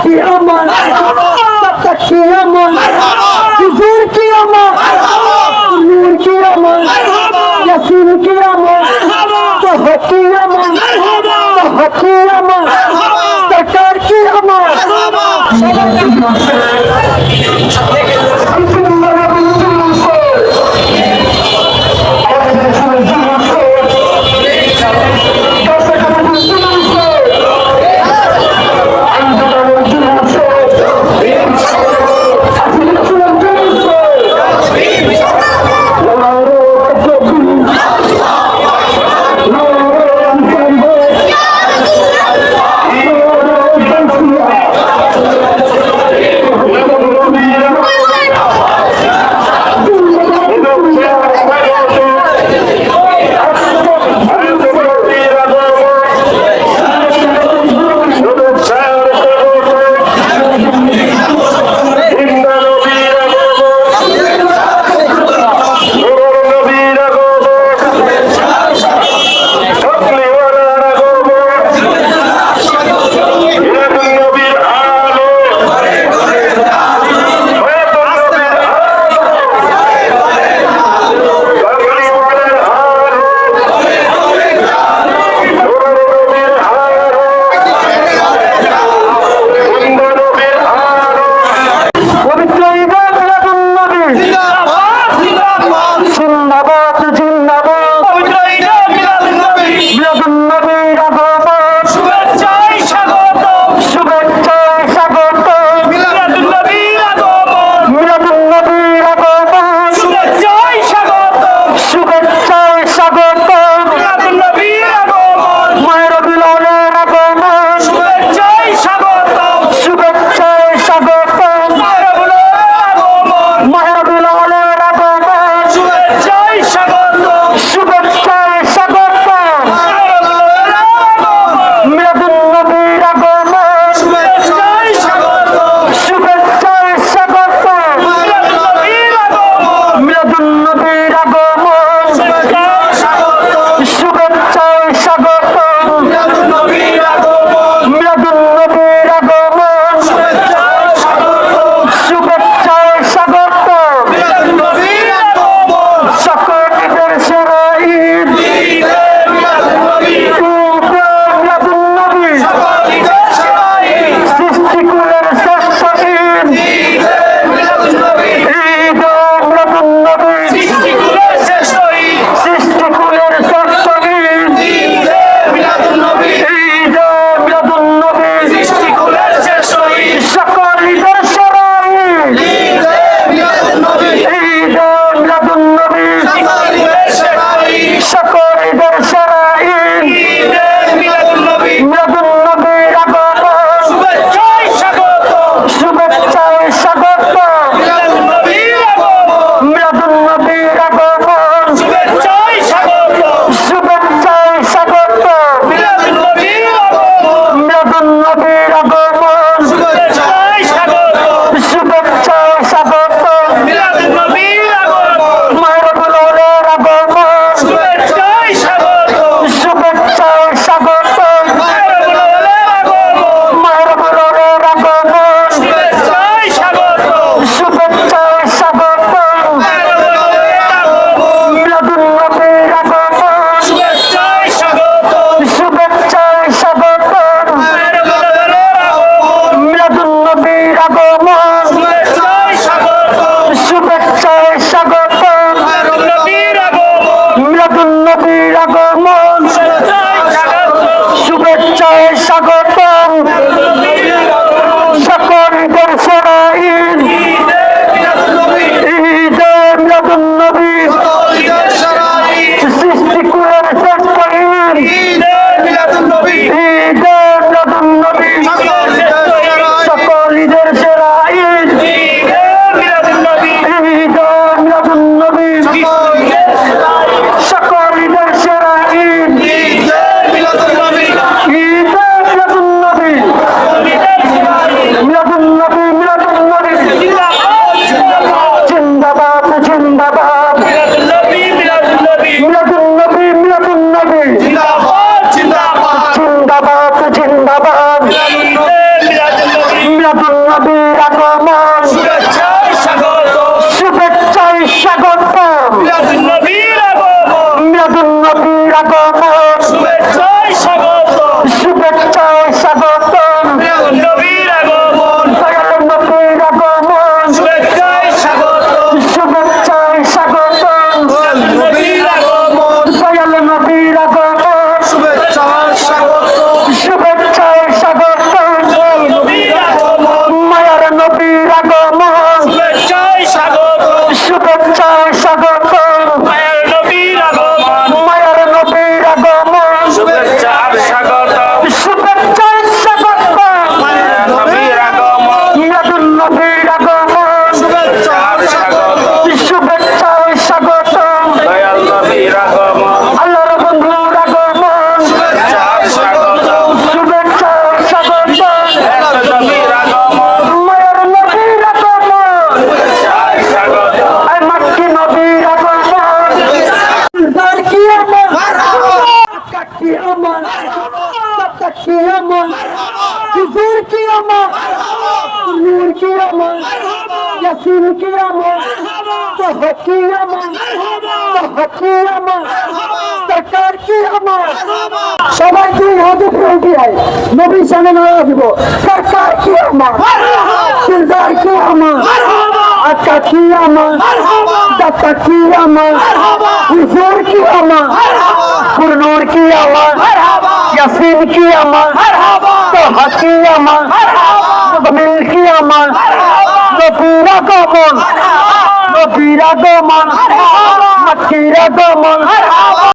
কি আমার কি আমার কিশোর কি আমার নূর কি আমার ইয়াসিন কি আমার তহ কি আমার তহ কি আমার সরকার কি আমার bapak مرحبا ياسين كياما طه كياما طه كياما সরকার কিয়ামা সবাই দুই হাতে ফেল দিয়াই নবী জানে না দিব সরকার কিয়ামা সরকার কিয়ামা আকা কিয়ামা দাতা কিয়ামা হুজুর কিয়ামা কুরনুর কিয়ামা ইয়াসিন কিয়ামা তহা কিয়ামা আগমন কি আমার নবীর আগমন। নবীর আগমন। মক্কির